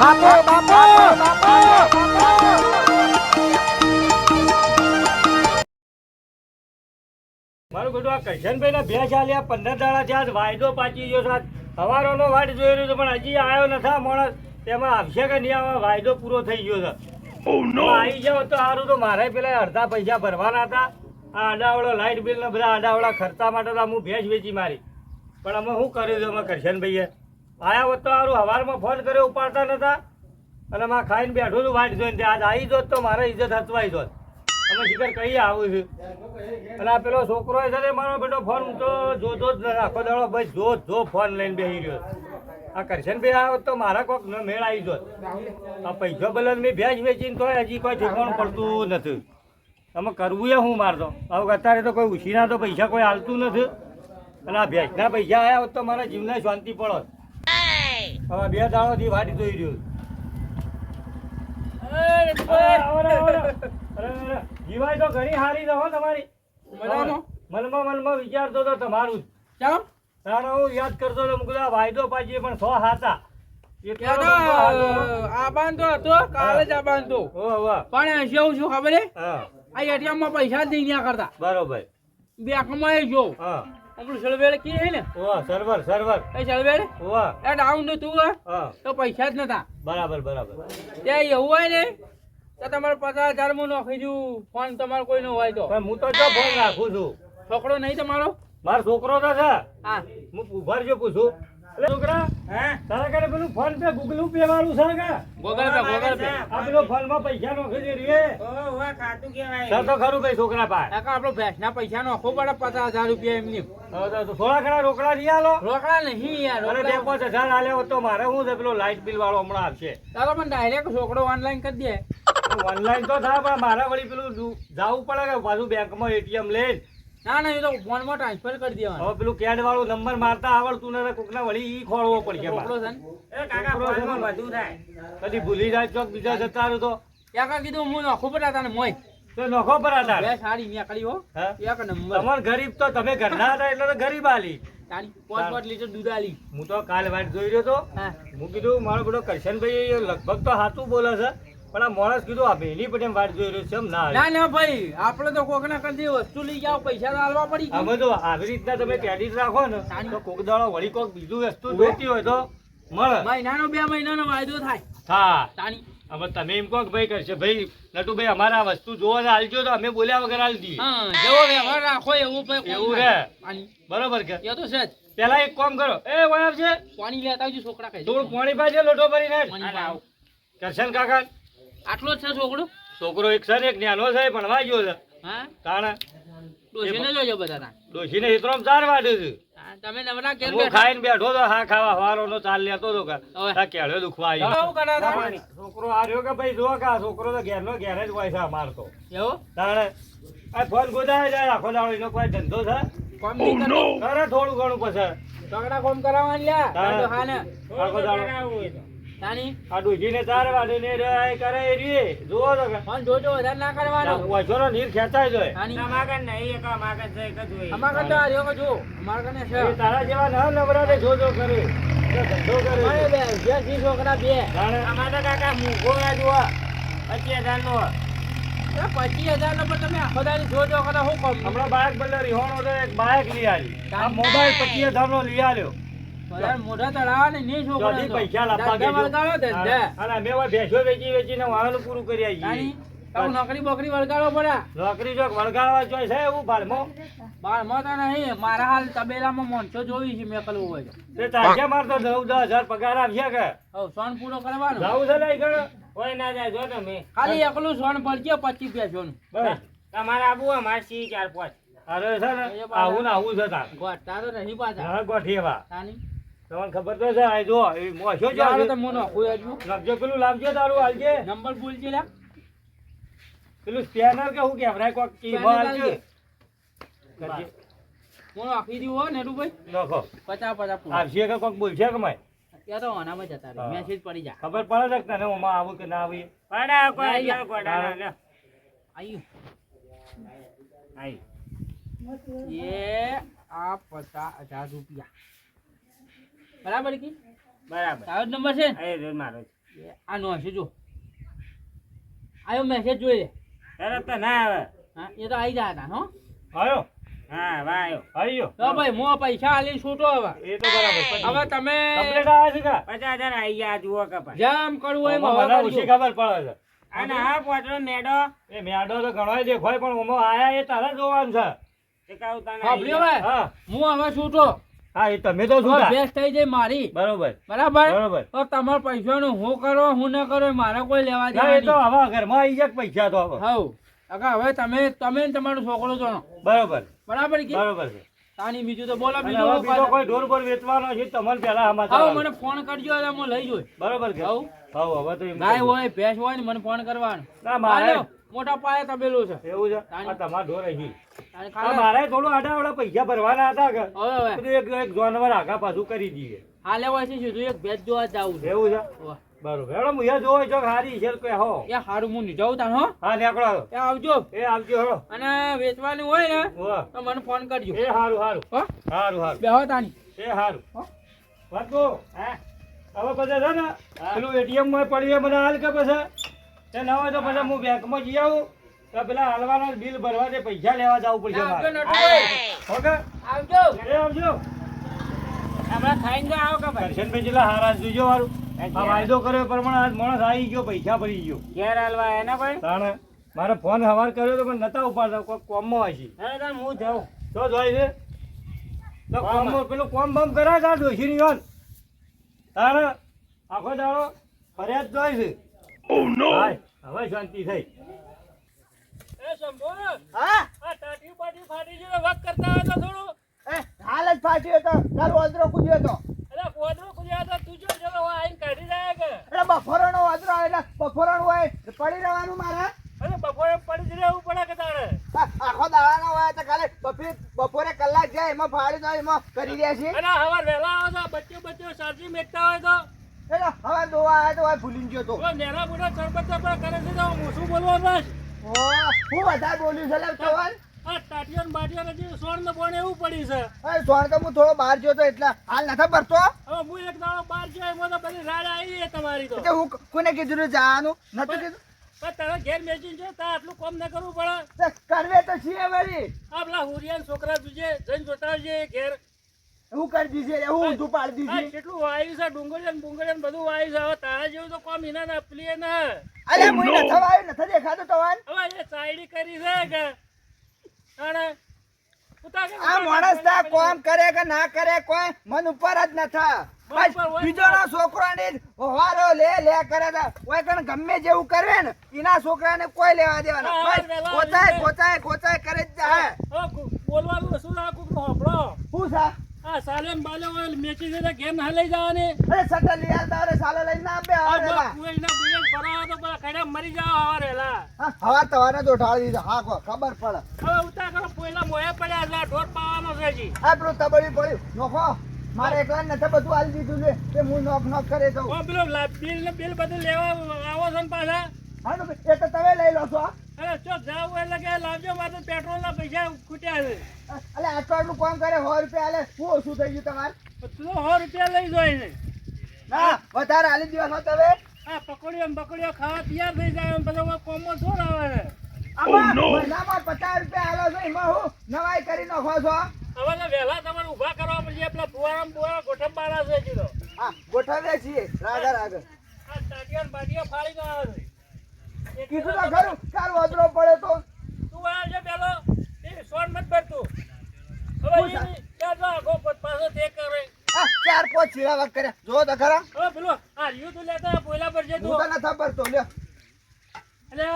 બાપુ બાપુ બાપુ. મારું બધું આ કરશનભાઈ ના ભેસ આલ્યા પંદર દાડા થયા વાયદો પાછી ગયો સાત સવારોનો વાટ જોઈ રહ્યો પણ હજી આવ્યો નથી માણસ. તેમાં આવશે કે નહીં આવે વાયદો પૂરો થઈ ગયો છે. હવે આવી જાવ તો સારું તો મારે પેલા અડધા પૈસા ભરવાના હતા. આ આડાવડો લાઇટ બિલ ને બધા આડાવડા ખર્ચા માટે તો હું ભેંસ વેચી મારી. પણ અમે શું કર્યું છે અમે કરશનભાઈએ આયા હોત તો સારું હવારમાં ફોન કર્યો, ઉપાડતા નતા. અને માં ખાઈને બેઠું છું, વાટ જોઈને આજ આવી જોત તો મારે ઇજ્જત હચવાઈ જોત. અમે શિખર કઈ આવું છું. અને આ પેલો છોકરો છે ને, મારો બેટો ફોન તો જોતો જ નથી. આખો દાડો ભાઈ જો જો ફોન લઈને બેસી રહ્યો. આ કરશન ભાઈ આવ્યો તો મારા કોક ન મેળ આવી જોત. આ પૈસો બલન મેં ભેજ વેચીને તો હજી કોઈ ઠેકાણું પડતું નથી. અમે કરવું એ હું મારતો હવે અત્યારે તો કોઈ ઉછીના તો પૈસા કોઈ હાલતું નથી. અને આ ભેજના પૈસા આવ્યા હોત તો મારા જીવને શાંતિ પડો હવે બે દાડોથી વાટી જોઈ રહ્યો છું. અરે, અરે, અરે, અરે, અરે, જીવાય તો ઘણી હારી રહો તમારી. મનમાં મનમાં વિચારતો તો તમારું જ. ચાલો હું યાદ કરતો તો મુકું વાયદો પાછી પણ સો હાતા એટલો ત્યાં તો બધો હાથો. આ બાંધતો હતો કાલે જ. પણ શું શું ખબર હે. આ એટીએમમાં પૈસા જ નહીં કરતા. બરોબર. બેંકમાં એ જો હા. આપણું સળવેડ કી હે ને? Oh, server server. એ સળવેડ ઓહ, એ ડાઉન તો તું હે, તો પૈસા જ નતા. બરાબર બરાબર. ત્યાં એવું હોય ને તો તમારે પચાસ હજારમાં નોખી દઉં. ફોન તમારો કોઈ નો હોય તો. હું તો જો ફોન રાખું છું. છોકરો નહીં તમારો? મારો છોકરો તો છે. હા. હું ઊભા જો પૂછું. એટલે છોકરા તારા ઘરે પેલું ફોન પે ગૂગલ પે વાળું છે કે? Google Pay Google Pay. આ પેલો ફોનમાં પૈસા નોખી દે રે. સર તો ખરું કઈ છોકરા પાસે કાકા આપણો ભેંસના પૈસા નોખો પડે પચાસ હજાર રૂપિયા એમની. થોડા ઘણા રોકડા નહીં આલો. રોકડા નહીં યાર અને બે પાંચ હજાર આલ્યા તો મારે શું છે પેલો લાઇટ બિલ વાળો હમણાં આવશે? તારો પણ ડાયરેક્ટ છોકરો ઓનલાઈન કરી દે. ઓનલાઈન તો થાય પણ મારે વળી પેલું જવું જાવું પડે કે પાછું બેંકમાં એટીએમ લઈને ના ના એ તો ફોનમાં ટ્રાન્સફર કરી દેવાનું. હવે પેલું કેડ વાળો નંબર મારતા આવડતું ને કોક ના વળી ઈ ખોળવો પડશે છોકરો મારે. છે થાય. કદી ભૂલી જાય ચોક બીજા જતા રહ્યું તો. કાકા કીધું હું નોખો પર હતા ને મોય. તો નોખો પર હતા બે સાડી નીકળી હો. એક નંબર. તમાર ગરીબ તો તમે ઘરના હતા એટલે તો ગરીબ આલી. લીટર દૂધ આલી. હું તો કાલ વાટ જોઈ રહ્યો તો. હા. કીધું મારો બધો કરશનભાઈ ભાઈ લગભગ તો હાથું બોલે છે. પણ આ માણસ કીધું આ ભેલી પટેલ વાટ જોઈ રહ્યો છે એમ ના ના ના ભાઈ આપણે તો કોક ના કરી વસ્તુ લઈ જાવ પૈસા તો આલવા પડી અમે તો આવી રીતના તમે ક્રેડિટ રાખો ને તો કોક દાડો વળી કોક બીજું વસ્તુ જોઈતી હોય તો મળે. મહિનાનો બે મહિનાનો વાયદો થાય. હા. તાણી. હવે તમે એમ કહો કે ભાઈ કરશે. ભાઈ નટુભાઈ અમારે આ વસ્તુ જોવા ને હાલજો તો અમે બોલ્યા વગર હાલ દઈએ. જેવો વ્યવહાર રાખો એવું ભાઈ એવું રે. બરોબર કે? એ તો છે જ. પેલા એક કામ કરો. એ વાયર છે પાણી લેતા આવજો છોકરા કઈ થોડું પાણી પાજે લોટો ભરીને. કરશન કાકા? આટલો જ છે છોકરો? છોકરો એક સર એક ન્યાનો છે ભણવા ગયો છે. હા? તાણે. ડોશીને જોજો બધા ડોશીને હિતરોમ ચાર વાડે છે. તમે નવરા ઘેર હું ખાઈને બેઠો તો હા ખાવા હવારોનો ચાલ લેતો તો કે હવે. આ દુખવા? છોકરો રહ્યો કે ભાઈ જો કે આ છોકરો તો ઘેરનો ઘેર જ હોય છે અમારતો એવું? તાણે આ ફોન ગોદાય જાય આખો દાડો એનો કોઈ ધંધો છે? કોમ નહીં કરતો? કરે થોડું ઘણું પછી. છોકરા કોમ કરાવવાનું લ્યા. હા ને. આખો દાડો. તાણી? આ ડોશીને ચાર વાડે રે કરે એ રીએ. જોવો તો ફોન જોજો વધારે ના કરવાનો. વાંચોનો નીર ખેંચાય જાય. તાણી? અમારા કરતા આ રહ્યો કે જો અમારા કને છે. તારા જેવા ના નવરાને જોજો કરે. તો ધંધો કરે અમારે બે બે જી છોકરા બે. તાણે? એ પચીસ હજાર નો પણ તમે આખો દાડી જોજો કરો શું કમ હમણાં બાઇક બદલે રિહોણો તો એક બાઇક લઈ આવી. આ મોબાઈલ પચીસ હજાર નો લઈ આલ્યો વધારે મોઢા તળાવા નહીં છોકરા પૈસા લાવવા વળગાડો ધંધા અને અમે હવે ભેંસો વેચી વેચીને વાહન પૂરું કરી આવીએ. નોકરી બોકરી વળગાડો પડે. નોકરી જો વળગાડવા જોઈ છે એવું ભાડમો બાર મોટા નહીં. મારા હાલ તબેલામાં માણસો જોઈ છે મેં કલવું હોય તે. તાજે મારતો નવ દસ હજાર પગાર આવશે કે. હવે સોન પૂરો કરવાનો. જાવું છે ને ગણ કોઈ ના જાય જો તમે. ખાલી એકલું સોન પડશે પચીસ પૈસાનું બસ. તમારે આબુ અમારે સી ચાર પાંચ. અરે છે ને આવું ને આવું છે તાર. ગોઠતા તો નહીં પાછા. ગોઠીએ વા તાની? તમને ખબર તો છે આ જો એ મોશો જો ચાલો તો મોનો કોઈ હજુ. લખજો પેલું લાવજો તારું હાલજે. નંબર ભૂલજી લા. પેલું સ્પેનર કે હું કેવરાય કોક કી સ્પેનર કરજે. મોનો આખી દીવો ને હો નેરુભાઈ. લખો. પચાસ પચાસ પૂરા. આવશે કે કોક બોલશે કે મેં ત્યાં તો ઓનામાં જતા રહે. મેસેજ પડી જા. ખબર પડે છે કે તને ઓમાં આવું કે ના આવું? પડા કોઈ ના, જાઓ, પડા ના, આઈ આઈ. એ આ પચાસ હજાર રૂપિયા. બરાબર કી? બરાબર. તારો જ નંબર છે? ને? એ મારો છે. આ નો છે જો. આયો મેસેજ જોઈ લે. તરત તો ના આવે. હા એ તો આવી ગયા હતા હો. આયો? હા વાયો આયો. તો ભાઈ મો પૈસા આલી છૂટો હવે. એ તો બરાબર હવે તમે કમ્પ્લેટ આવે છે કા? પચાસ હજાર આઈ ગયા જુઓ કપાય જેમ કરવું હોય એમ હવે મને ઓછી ખબર પડે છે. અને હા પોટલો મેડો. એ મેડો તો ઘણો દેખાય પણ ઓમો આયા એ તારે જોવાનું છે. કાઉ તને હા. હું હવે છૂટો. હા એ તમે તો શું ભેંસ થઈ જાય મારી. બરોબર. બરાબર? બરોબર. તો તમારા પૈસાનું હું કરો હું ન કરો મારે કોઈ લેવા ના એ તો દેવા હવે ઘરમાં આવી જાય પૈસા તો હવે. હવ. અગા હવે તમે તમે તમારો છોકરો જાણો. બરોબર. બરાબર કે? બરોબર છે. તાની બીજું તો બોલા બીજું હવે બીજો કોઈ ઢોર પર વેચવાનો છે તમને પહેલા સમાચાર હા મને ફોન કરજો એટલે હું લઈ જોઈ બરોબર કે હવ. હવ હવે તો ગાય હોય ભેંસ હોય ને મને ફોન કરવાનો. ના મારે મોટા પાયે તબેલું છે. એવું છે? આ તમાર ઢોર અહીં. મારે થોડું આડા પૈસા ભરવાના હતા કે બધું એક એક જાનવર આગા પાછું કરી દઈએ. હાલે હોય છે સીધું એક ભેંસ જોવા જાવું છે. એવું છે? બરોબર. હેડો હું જોવો છો જો હારી છે કે હો. એ હારું હું નીચે જાઉં તાણ હો. હા નેકળા. એ આવજો. એ આવજો હો અને વેચવાનું હોય ને. તો મને ફોન કરજો. એ હારું હારું. હો. હારું હારું. બેહો તાની એ હારું. હો? વાતો હા. હવે પછી છે ને. પેલું એટીએમમાં પડી મને હાલ કે પછી? તે ન હોય તો પછી હું બેંકમાં જઈ આવું. તો પેલા હાલવાના બિલ ભરવા દે પૈસા લેવા જવું પડશે મારે. ઓકે? આવજો. એ આવજો. હમણાં ખાઈને આવો કપાય ભાઈ જેટલા હારા જોજો વાળું આ વાયદો કર્યો પ્રમાણે આજ માણસ આવી ગયો પૈસા ભરી ગયો. ઘેર હલવા એના ભાઈ તાણે મારે ફોન હવાર કર્યો તો પણ નતા ઉપાડતા કોઈ કોમમાં છે હું જાઉં. તો જોઈ છે. તો કોમમાં પેલું કોમ બમ કરાય તા ડોશી ની વાત તાણે આખો દાડો ફરિયાદ જોઈ છે. હાય, હવે શાંતિ થઈ. એ શંભુ! હા? આ ટાટી બાટી ફાટી તો વક કરતા હોય તો થોડું. એ હાલ જ ફાટ્યો તો તારો વાંદરો કૂદ્યો તો. અરે કોદરો કુદ્યા તો તું જો ચલો આઈને કાઢી જાય કે? એટલે બફોરનો વાંદરો આવે એટલે બફોરણ હોય પડી રહેવાનું મારે? અરે બપોરે પડી જ રહેવું પડે કે તારે? આખો દાડાનો હોય તો કાલે બપોરે બપોરે કલાક જાય એમાં ફાડી દો એમાં કરી રહ્યા છે અને હવાર વહેલા આવો તો બચ્ચો બચ્ચો સાચી મેકતા હોય તો? એટલે હવે દોવા આવ્યા તો હવે ભૂલી ગયો તો. તો નેના મોટા સરબત પર કરે છે તો હું બોલવા બસ? ઓ, હું વધારે બોલ્યું છે લે ચવાણ આ ટાટીઓ ને જે સોન ને બોન એવું પડી છે. સોણ તો હું થોડો બહાર ગયો તો એટલે હાલ નથી ભરતો હવે હું એક દાડો બહાર ગયો એમાં તો બધી રાડ આવી છે તમારી તો. હું કોને કીધું જવાનું? નતું કીધું? પણ તારે ઘેર મેચિંગ છે તાર આટલું કોમ ના કરવું પડે. કરવે તો છીએ વળી. આ પેલા હુરિયાન છોકરા તુજે જઈને જોતા આવજે ઘેર. હું કરી દીધી હું ઊંધું પાડી દીધી. કેટલું વાયુ છે ડુંગળીયા ને બુંગળીયા ને બધું વાયુ છે. હવે તારા જેવું તો કોમ હિના ના પ્લે ને. અરે હું થવાય ન. નથી દેખાતો તો વાન હવે એ સાયડી કરી છે કે અને આ માણસ ના કોમ કરે કે ના કરે કોઈ મન ઉપર જ નથા મન બીજો ના છોકરો ને વારો લે લે કરે તો કોઈ કણ ગમે જેવું કરે ને એના છોકરાને કોઈ લેવા દેવાના. બસ કોચાય. કોચાય કોચાય કરે જ જાય બોલવાનું શું રાખું હોભળો. શું છે આ સાલેમ બાલે ઓલ મેચી દે ગેમ ના લઈ જવાની. અરે સટર લઈ આવતા અરે સાલે લઈને ના બે આ હવે બસ કુવાઈના બુયે ભરાવો તો પેલા કડા મરી જાવ હવારે લા હવા તવાને તો ઢાળી દીધો. હા કો ખબર પડે. હવે ઉતાર કરો પોયલા મોયા પડ્યા એટલે ઢોર પાવાનો છે જી આ પેલું તબડી પડ્યું નોખો. મારે એકલા નથી બધું આલી દીધું છે કે હું નોક નોક કરે તો ઓ પેલો બિલ ને બિલ બધું લેવા આવો છો ને પાછા. હા તો એ તો તમે લઈ લો છો અરે ચો જાવ એટલે કે લાવજો મારે પેટ્રોલ ના પૈસા ખૂટ્યા છે. અલે આટલું આટલું કરે સો રૂપિયા આલે શું ઓછું થઈ ગયું તમારે? તું સો રૂપિયા લઈ જાય છે ના વધારે આલી દિવસ તમે? હા પકોડીઓ ને ખાવા તૈયાર થઈ જાય એમ બધા કોમો આવે છે. આમાં મહિનામાં પચાસ રૂપિયા આલો છો એમાં હું નવાઈ કરી નાખો છો? હવે તો વહેલા તમારે ઊભા કરવા પડશે પેલા ફુવારા ફુવારા છે હજી હા ગોઠવીએ છીએ. રાધા રાધા આ ટાટીઓ ને બાટીઓ ફાડી ના આવે કીધું તો ખરું કાલ વધરો પડે તો. તું આ જે પેલો એ સોન મત ભરતું હવે એ ઈ આખો પાછો તે કરે. ચાર પાંચ છીડા વાગ કર્યા જો તો ખરા. હવે પેલો આ રહ્યું તું લેતા પોયલા પર જે હું તો. તું નથી ભરતો લ્યો. એટલે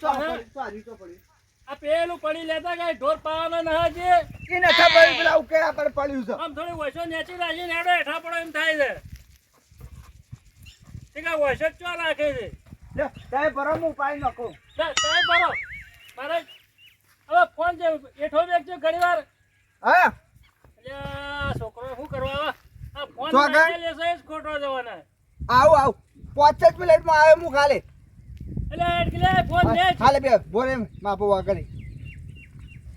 ચો પડી, ચો પડી. આ પેલું પડી લેતા કઈ ઢોર પાવાનો ના ઈ નથી પડ્યું પેલા ઉકેડા પર પડ્યું છે. આમ થોડી વૈસો નેચી રાખીને હેડો હેઠા પડો એમ થાય છે. તે કાંઈ વૈસો ચો રાખે છે? લ્યો તમે ભરો હું પાડી નાખું. જા, સાહેબ બરો મારે હવે ફોન છે એઠો વેચજો ઘણી વાર. હા? એટલે છોકરો શું કરવા આવે? આ ફોન તો આગળ? નાખી લેશે એ ખોટો જવાના. આવું આવું. પાંચ જ મિનિટમાં આવે હું ખાલે. એટલે એટલે ફોન જ. ખાલે બે. બોરે માપવા કરી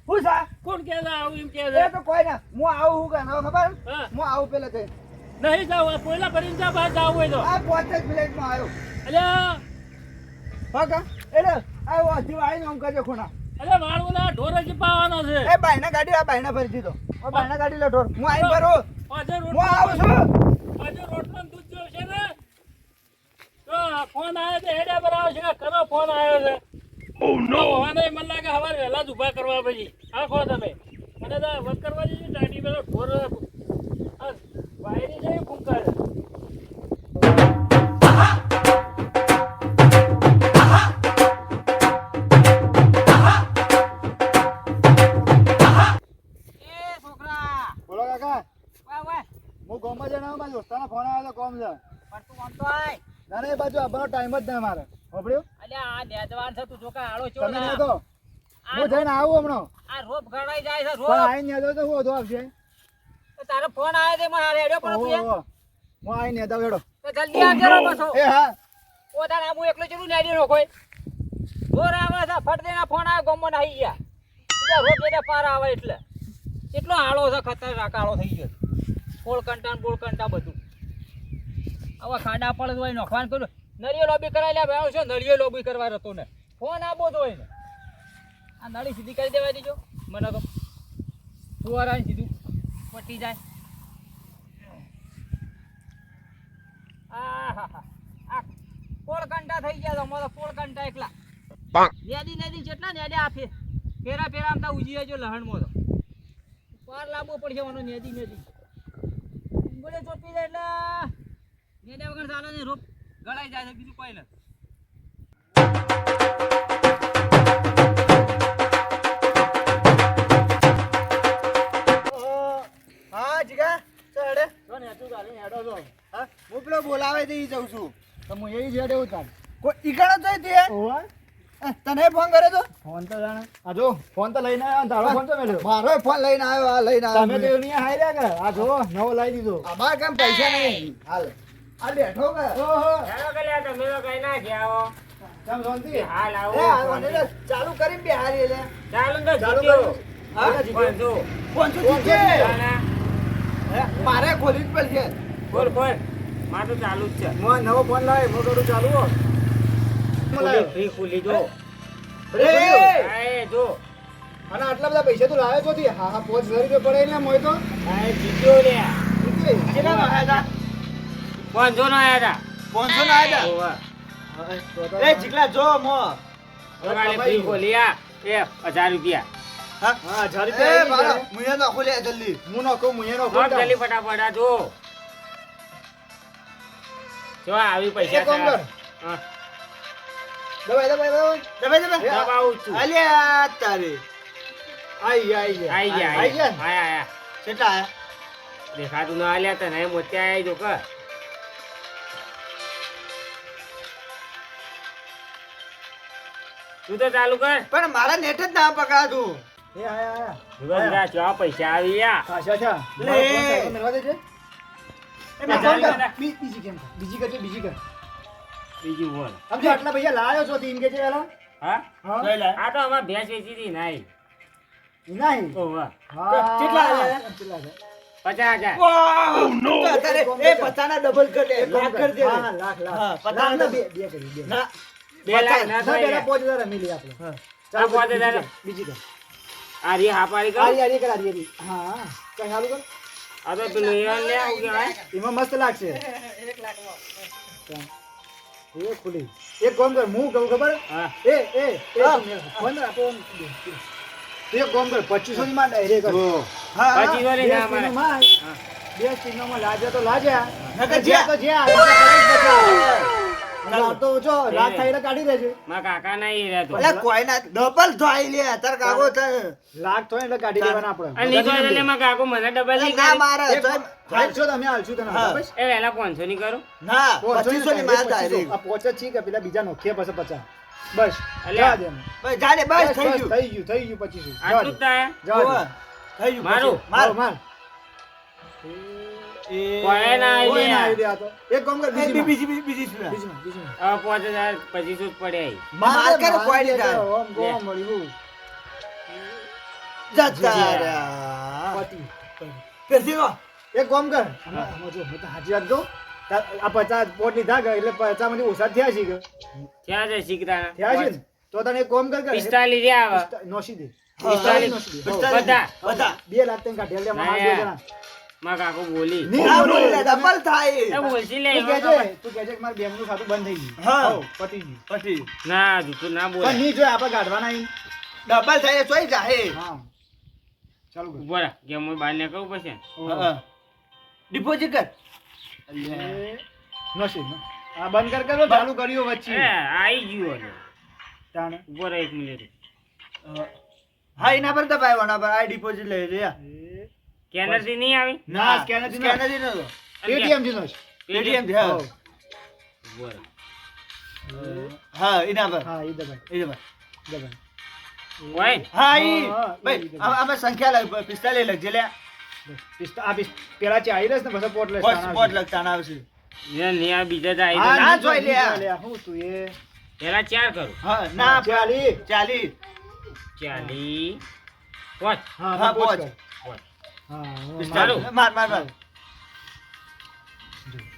હું છે? કોણ કે આવું એમ કે એ તો કોઈ ના. હું આવું હું કે ખબર? હા. આવું પેલા તે. નહીં જાવ પહેલા ભરીને જા બહાર જાવ હોય તો. આ પાંચ જ મિનિટમાં આવ્યો. અલ્યા હા કા? એટલે આ વાંચી આવીને આમ કરજો ખૂણા. અલ્યા વાળું ના ઢોર જ પાવાનો છે. એ બાયના ગાડી આ બાયના ભરી દીધો. આ બાયના ગાડી લો ઢોર. હું આવીને ભરો. પાછળ હું રોટલો આવું છું. પાછળ રોટલો ને દૂધ જોઈશે ને? તો આ ફોન આવ્યો છે હેડે બરાબર છે કે કરો ફોન આવ્યો છે. ઓ નો મને મને લાગે હવારે વહેલા જ ઊભા કરવા પછી. આખો તમે. હું આવશે? તારો ફોન આવ્યો તે મને રેડિયો. ઓહો. હું આવીને હેડો તો જલ્દી આવજે રો પાછો એ હા. ઓ તારે આબુ એકલો ચેલું નેડી નો કોઈ જોર આવે છે ફટ દેના ફોન આવ્યો ગોમો ના નાહી ગયા. બીજા રોડ એટલે પાર આવે એટલે. કેટલો આળો છે ખતરનાક આળો થઈ ગયો પોળ કંટાન બોળ કંટા બધું. આવા ખાડા પડે હોય નોખવાન કર્યું નળિયો લોબી કરાવી લે ભાઈ શું નળીઓ લોબી કરવા રહેતો ને. ફોન આપો તો હોય ને આ નળી સીધી કરી દેવા દીજો. મને તો ફુવારા સીધું પટી જાય. આહાહા. પોળ કંટા થઈ ગયા તો અમારો પોળ કંટા એકલા નેદી નેદી જેટલા નેડે આપે. ફેરા ફેરા આમ તા ઉજી જો લહણમાં તો. પાર લાંબો પડશે વાનો નેદી નેદી. બોલે ચોપી જાય એટલે નેડે વગર ચાલે ને રોપ ગળાઈ જાય બીજું કોઈ નથી હા જીગા ચાલ હેડે ને તું ચાલીને હેડો છો હા હું પેલો બોલાવે તે ઈ જઉં છું. તો હું એ જ ઉતાર. કોઈ ઈકડો જોઈ તે તને ફોન કર્યો તો? ફોન તો જાણે. આ જો ફોન તો લઈને આવ્યો તારો ફોન તો મેલ્યો. મારો ફોન લઈને આવ્યો આ લઈને આવ્યો. તમે તો એની હાઈ રહ્યા કે આ જો નવો લાવી દીધો. અમાર કેમ પૈસા નહીં હાલ. આ બેઠો કે ઓહો. ચાલો કે લ્યા તમે તો કઈ ના કેમ શાંતિ? હાલ આવો. ચાલુ કરી બિહારી લે. ચાલો ને ચાલુ કરો. જીતે. મારે ખોલી જ પડશે. બોલ બોલ મારે તો ચાલુ જ છે. હું નવો ફોન લાવે હું કરું ચાલુ ફ્રી ખુલી જો. રે જો. અને આટલા બધા પૈસા તું લાવે છો થી હા હા પોચ હજાર રૂપિયા પડે ને મોય તો. જીત્યો રે કેટલા આયા પાંચસો નો આયા હતા પાંચસો ના આયા. હતા એ ચીકલા જો મો. ખોલી આ એ હજાર રૂપિયા. હા? હજાર રૂપિયા એ મારો મુયે નાખો લે જલ્દી. હું નાખો મુયે નાખો નોટ જલ્દી ફટાફટ આ જો જો આવી પૈસા એક કામ કર. હા, દબાઈ દબાઈ દબાઈ દબાઈ દબાઈ છું. અલ્યા તારે. આઈ ગયા આઈ ગયા. આઈ ગયા આઈ ગયા આયા આયા. કેટલા દેખાતું ના આલ્યા તને મોત્યા આયા જો કે તું તો ચાલુ કર. પણ મારા નેટ જ ના પકડાતું. એ આયા આયા જુગંદરા ચો પૈસા આવી અચ્છા અચ્છા લે. મેળવા દેજે. એ મેં બીજી ના, કર. બીજી કેમ બીજી કરજે બીજી કર. બીજી બોલ. સમજો આટલા પૈસા લાવ્યો છો તીન કે છે એલા હા? હા? આ તો અમાર ભેંસ વેચી હતી નાઈ. નહીં ઓવા હા કેટલા આયા કેટલા છે પચાસ હજાર. એ પચાના ડબલ કરે લાખ કરી દે. હા લાખ લાખ. લાખ બે બે કરી દે. ના બે લાખ ના પેલા રમી આપણે. ચાલો બીજી કર, બીજી કર આ રી હાપારી આરી કર. આરી કર આરી આરી. હા. કઈ હાલું કર? આ તો પેલું એ લે આવું કેવાય એમાં મસ્ત લાગશે. એ ખુલી. એક કામ કર હું કહું ખબર? હા. એ એ એ ફોન આપો તું એક કામ કર પચીસો ની માં ડાયરેક્ટ હા પચીસો ની ના મારે. માં બે સ્ટીનો માં લાજે તો લાજ્યા નકર જે તો જે આ તો જો લાખ થાય કાઢી દેજે. મારા કાકા ના ઈ રહેતો. અલા કોઈ ના ડબલ થાય લે તાર કાકો લાખ થાય એટલે કાઢી દેવાના અને આપણે એટલે મારા કાકો મને ડબલ ના મારે હાલશો તમે હાલશું તને એ વહેલા પાંચસો ની કરું. ના પચીસો પચીસો ની માલ ડાયરેક્ટ આ પોચે છી કે પેલા બીજા નોખીએ પછી પચાસ. બસ એટલે. બસ જાને બસ થઈ ગયું. થઈ ગયું થઈ ગયું પચીસો. આટલું જ થાય. માર માર. એક કામ કર બીજી બીજી બીજી બીજી બીજી માં, બીજી માં. હવે પાંચ હજાર પચીસો જ પડે માર કર માર કોઈ દે નહીં તો થાય. ઓમ ગોમ મળ્યું. જતા રહ્યા. પતી. એક કામ કર. આમાં- આમાં જો હું તો હાચી વાત આ પચાસ પોટ લીધા કે એટલે પચાસમાંથી ઓછા થયા છે કે. ક્યાં છે શીખતા થયા છે તો તને એક કામ કર કે પિસ્તાલીસ રહ્યા નોશી દે પિસ્તાલીસ. નોશી દે. હો. બધા બધા. બે લાખ તને કાઢી લે મારા બે જણા માં કાકો બોલી. ના બોલે. બોલે ડબલ થાય. એ બોલશી લે તું કહેજે તું કહેજે કે મારા બેંકનું ખાતું બંધ થઈ ગયું. હા. પતી ગયું પછી? ના તું ના પણ બોલે જો આપણે ગાઢવાના અહીં. ડબલ થાય ચોઈ જાહે. હા. ચાલુ કર. રાખ કે હું બહાર નીકળવું પડશે. હા. ડિપોઝિટ કર. નોશી આ બંધ કર કરો ચાલુ કર્યું વચ્ચે. આઈ ગયું તાણે. ઊભો રહે એક મિનિટ. હા એના પર દબાવવાના પર. આ ડિપોઝિટ લઈ લે એ સ્કેનરથી નહીં આવી? ના, સ્કેનરથી સ્કેનરથી નતો. ATM થી નો ATM થી, હા. હો. હા એના પર હા એ દબાય. એ દબાય. દબાય. ઓય. હા ઈ. ભાઈ આમાં સંખ્યા લખ પિસ્તાલીસ લખજે લે. પિસ્તા- આ પેલા ચાલી રહેશે ને પછી પોટ લેશે. પોટ પોટ લખતા ના આવશે. એ નહીં આ બીજા તો ના ના જોઈ લે. હું તું એ? પેલા ચાર કરું. હા ના ચાલી ચાલી ચાલી પાંચ. હા. પાંચ. હા હા, માર માર. માર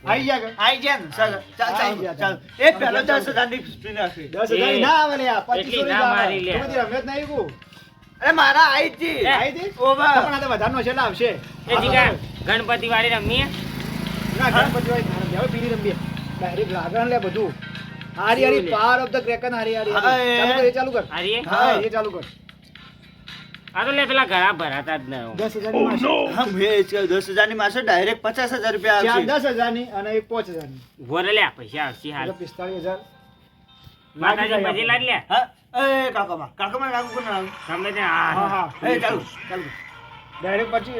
આઈ ગયા આઈ ગયા ને? ચાલ ચાલ ચાલ ગયા ચાલ. તમે. એ પહેલો દસની સ્પિન રાખી દસ ના આવે લે આ, એટલી પચીસો ના મારી લે. તો બધી રમે જ અરે મારા આઈ જ આઈ હતી? ઓવા. પણ આ તો વધારનો છે આવશે. એ જીગા ગણપતિ વાળી રમીએ? ના ગણપતિ વાળી રમીએ. હવે બીજી રમીએ. ડાયરેક્ટ લાગણ લે બધું. હારી હારી પાવર ઓફ ધ ક્રેકન હારી હારી એ. ચાલુ કર ચાલુ કર. હારીએ? હા એ ચાલુ કર. આ તો લે પેલા ઘણા ભરાતા જ ન દસ હજારની એ જ કહ્યું, દસ હજારની માસે ડાયરેક્ટ પચાસ હજાર રૂપિયા આવશે. દસ હજારની અને એક પાંચ હજારની ઊભો લે પૈસા આવશે હાલ. પિસ્તાળીસ હજાર. માતાજી બધી લાડ લે? એ કાકામાં કાકામાં લાગુ કોને લાગુ? તમે તે હા હા એ ચાલુ ચાલુ. ડાયરેક્ટ પછી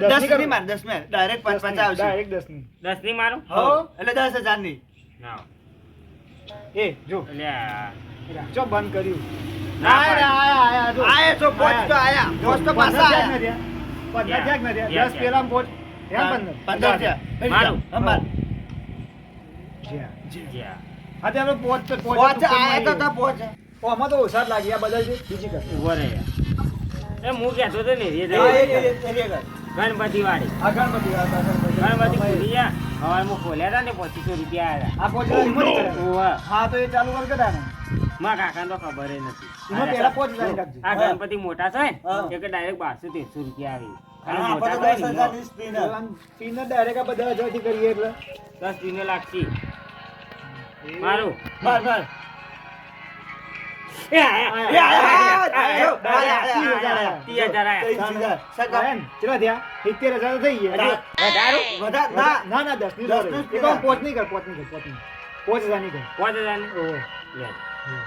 દસ દસની ની માર દસ મેં ડાયરેક્ટ પાંચ પાંચ આવશે. ડાયરેક્ટ દસની દસની મારું? હો એટલે દસ હજારની. ના એ જો. એટલે બંધ કર્યું. ના આયા, પાડે. આયા, આયા, જો. આયા તો પોચ તો આયા. પોચ તો પાછા આયા. થયા કે નથી? પંદર થયા કે નથી? દસ પેલા પોચ થયા પંદર. પંદર થયા મારું. હા, મારું. જ્યાં. જ્યાં. હા તે પોચ પોચ પોચ આયા તો પોચ ઓ, આમાં તો ઓછા લાગી. આ બધા છે બીજી કર ઊભો રે એ હું કહેતો તો ને કર. ગણપતિ વાળી ગણપતિ ગણપતિ ખોલ્યા હતા ને પચીસો રૂપિયા આવ્યા. હા તો એ ચાલુ કર કે તાને કાકા કાકાને તો ખબર નથી. આ ગણપતિ મોટા છે એક ડાયરેક્ટ બારસો તેરસો રૂપિયા આવી લાગતી મારું. કેટલા થયા સિત્તેર હજાર થઈ ગયા ના. ના ના દસની. પોચ નહીં કર પોચ નહીં કર પોચ નહીં પોચ હજારની કર પાંચ. બસ. હજારમાં ના,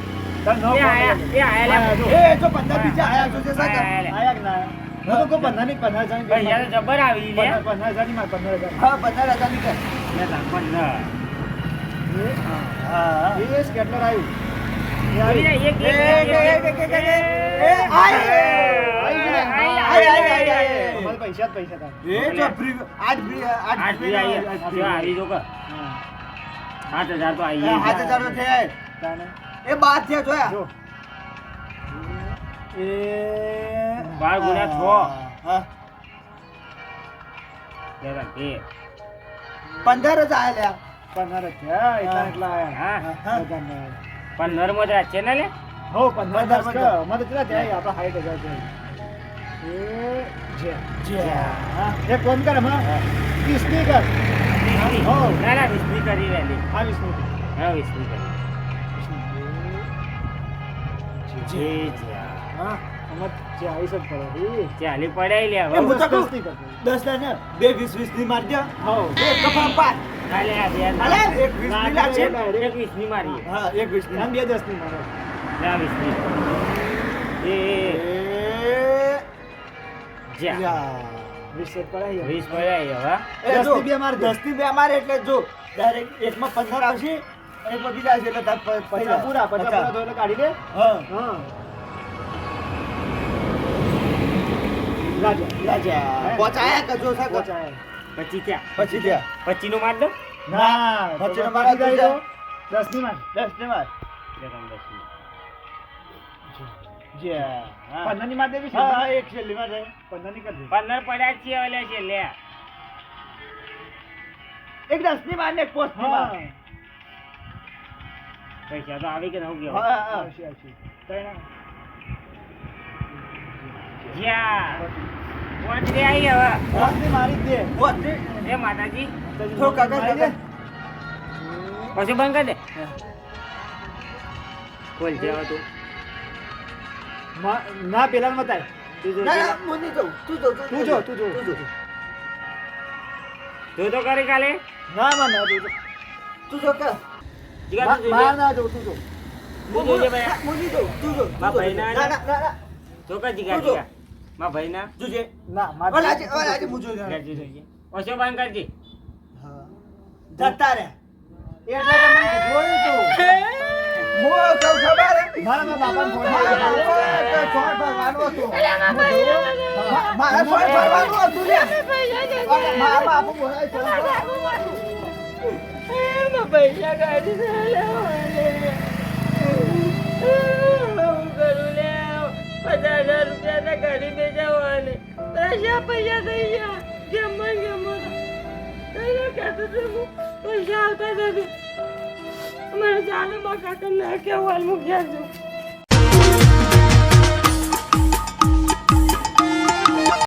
જબર આવી પંદર હજારની માર પંદર હજાર હા, પંદર હજારની પંદર. આવ્યું પૈસા પૈસા. આઠ હજાર તો આવી. સાત હજાર તો થયા. એ બાદ છે જોયા જો. એ બાર ગુણ્યા છ. હા. બે. પંદર જ આયા પંદર જ એટલા એટલા આયા. હા હા. પંદરમાં જ રાખશે ને લે હો, પંદર. અમારે કેટલા જાય આપણા હાઈટ હજાર થયા. એ જે. હા. એક કામ કર હમણાં. વીસની કર. હો. ના ના વીસની કરી લે લે. હા, વીસની હા વીસની કરી જે. હા, આમાં ચાલીસ જ પડે. ચાલી પડાઈ લે હવે. હું તો દસ કહું, દસ ના બે વીસ વીસની હો. એક કફા પાંચ ખાલી આ બે અલે એક વીસની એક મારી. હા એક વીસની. આમ બે દસની મારો. બે એ એ. એ. જ્યાં. જ્યાં. વીસ પડ્યા હવે. દસ જો, ની બે માર દસની બે મારે એટલે જો ડાયરેક્ટ એકમાં પંદર આવશે. અને બીજા એટલે પૂરા કાઢી દે હા. હા. રાજા. પહોંચાયા પછી નું માર દો. ના પછી મારા દસની માર. દસ ને માર પંદરની માર દેવી હા હા, એક છેલ્લી માં પંદરની કરી પંદર પડ્યા છે ઓલે છે લે એક દસની માર ને એક પોસ્ટની માર. પૈસા તો આવી કે ન પછી બંધ કરી દે. જેવા તું ના પેલા. મતાય તું જો તું જો, તું જો. તું જો. તું તો કરી કાલે? ના ના ના તું જો તું જો કે તું ના જો તું જો તું જોજે ભાઈ. હું નહીં જો તું મારા જો. ભાઈના ના ના ના ના તો કા જીગા તું જીગા મા ભાઈ ના જોજે ના મા ઓલા આજે ઓલા આજે હું જોઈ જોજે જોજે ઓછો બંધ કરજે હા જતા રે એટલે તો મને જોયું તું હું કહું ખબર મારા બાપા ફોન ફોન ભરવાનું હતું. મારા ફોન ભરવાનું હતું લે. મારા બાપુ બોલાય ફોન પૈસા કાઢી પચાસ હજાર રૂપિયા તો બેચાવવાને પૈસા પૈસા થઈ ગયા. જમવા જમવા કહેતો હતો પૈસા આવતા નથી. મને ચાલુ માં કાકા ના કેવું હાલ મૂક્યા છું